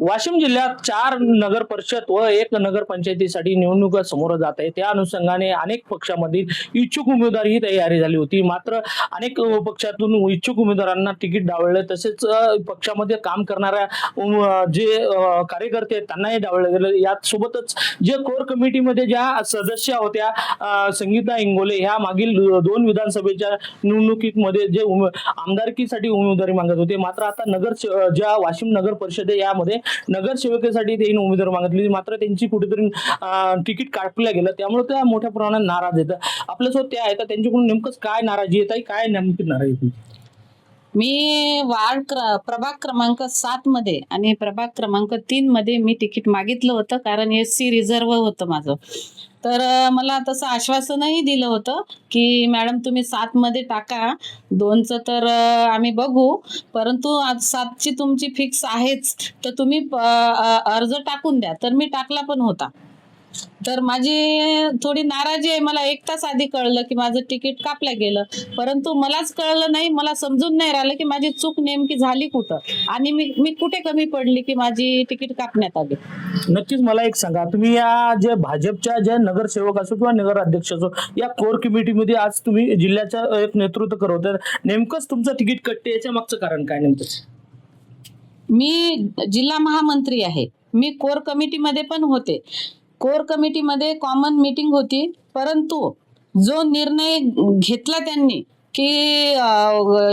वाशिम जिल्ह्यात चार नगर परिषद व एक नगर पंचायतीसाठी निवडणुका समोर जात आहे त्या अनुषंगाने अनेक पक्षामधील इच्छुक उमेदवार ही तयारी झाली होती. मात्र अनेक पक्षातून इच्छुक उमेदवारांना तिकीट डावललं. तसेच पक्षामध्ये काम करणाऱ्या जे कार्यकर्ते आहेत त्यांनाही डावलं गेलं. यात सोबतच जे कोर कमिटीमध्ये ज्या सदस्य होत्या संगीता इंगोले ह्या मागील दोन विधानसभेच्या निवडणुकीमध्ये जे उमे आमदारकीसाठी उमेदवारी मागत होते. मात्र आता नगर ज्या वाशिम नगर परिषद यामध्ये नगरसेवकेसाठी त्यांनी उमेदवार मागितली मात्र त्यांची कुठेतरी तिकीट कापलं गेलं. त्यामुळे त्या मोठ्या प्रमाणात नाराज येतात आपल्यासोबत त्या आहेत. तर त्यांच्याकडून नेमकंच काय नाराजी येत आहे? काय नेमकी नाराजी मी वार्ड क्र प्रभाग क्रमांक सात मध्ये आणि प्रभाग क्रमांक तीन मध्ये मी तिकीट मागितलं होतं. कारण एस सी रिझर्व होतं माझं. तर मला तसं आश्वासनही दिलं होतं की मॅडम तुम्ही सात मध्ये टाका. दोनचं तर आम्ही बघू. परंतु आज सातची तुमची फिक्स आहेच. तर तुम्ही अर्ज टाकून द्या. तर मी टाकला पण होता. तर माझी थोडी नाराजी आहे. मला एक तास आधी कळलं की माझं तिकीट कापलं गेलं. परंतु मलाच कळलं नाही मला समजून नाही राहिलं की माझी चूक नेमकी झाली कुठं. आणि मी मी कुठे कमी पडली की माझी तिकीट कापण्यात आली? नक्कीच मला एक सांगा. तुम्ही या जे भाजपच्या ज्या नगरसेवक असो किंवा नगर अध्यक्ष असो या कोर कमिटीमध्ये आज तुम्ही जिल्ह्याचं एक नेतृत्व करत नेमकंच तुमचं तिकीट कटते याच्या मागचं कारण काय नेमकंच मी जिल्हा महामंत्री आहे. मी कोर कमिटीमध्ये पण होते. कोर कमिटीमध्ये कॉमन मीटिंग होती. परंतु जो निर्णय घेतला त्यांनी की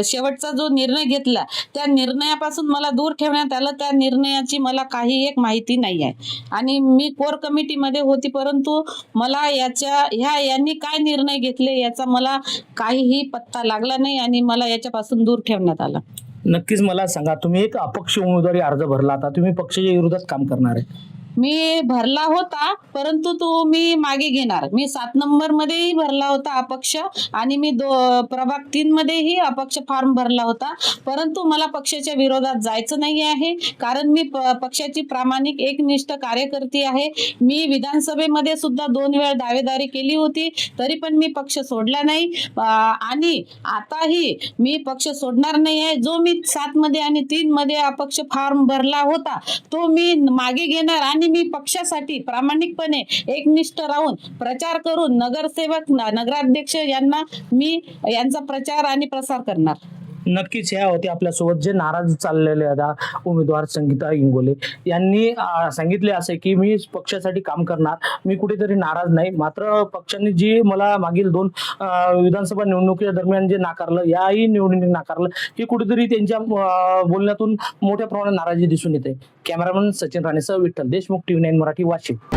शेवटचा जो निर्णय घेतला त्या निर्णयापासून मला दूर ठेवण्यात आलं. त्या निर्णयाची मला काही एक माहिती नाही आहे. आणि मी कोर कमिटीमध्ये होती परंतु मला याच्या ह्या यांनी काय निर्णय घेतले याचा मला काहीही पत्ता लागला नाही आणि मला याच्यापासून दूर ठेवण्यात आलं. नक्कीच मला सांगा तुम्ही एक अपक्ष उमेदवारी अर्ज भरला आता तुम्ही पक्षाच्या विरोधात काम करणार आहे. मी भरला होता परंतु तो मी मागे घेणार. मी सात नंबर मध्येही भरला होता अपक्ष आणि मी दो प्रभाग तीन मध्येही अपक्ष फॉर्म भरला होता. परंतु मला पक्षाच्या विरोधात जायचं नाही आहे कारण मी प- पक्षाची प्रामाणिक एकनिष्ठ कार्यकर्ती आहे. मी विधानसभेमध्ये सुद्धा दोन वेळा दावेदारी केली होती तरी पण मी पक्ष सोडला नाही. आणि आताही मी पक्ष सोडणार नाही आहे. जो मी सात मध्ये आणि तीन मध्ये अपक्ष फॉर्म भरला होता तो मी मागे घेणार आणि मी पक्षासाठी प्रामाणिकपणे एकनिष्ठ राहून प्रचार करून नगरसेवक नगराध्यक्ष यांना मी यांचा प्रचार आणि प्रसार करणार. नक्कीच ह्या होते आपल्यासोबत जे नाराज चाललेले आता उमेदवार संगीता इंगोले. यांनी सांगितले असे की मी पक्षासाठी काम करणार मी कुठेतरी नाराज नाही. मात्र पक्षाने जी मला मागील दोन विधानसभा निवडणुकीच्या दरम्यान जे नाकारलं याही निवडणुकीत नाकारलं हे कुठेतरी त्यांच्या बोलण्यातून मोठ्या प्रमाणात नाराजी दिसून येते. कॅमेरामन सचिन राणेसह विठ्ठल देशमुख टीव्ही नाईन मराठी वाशिम.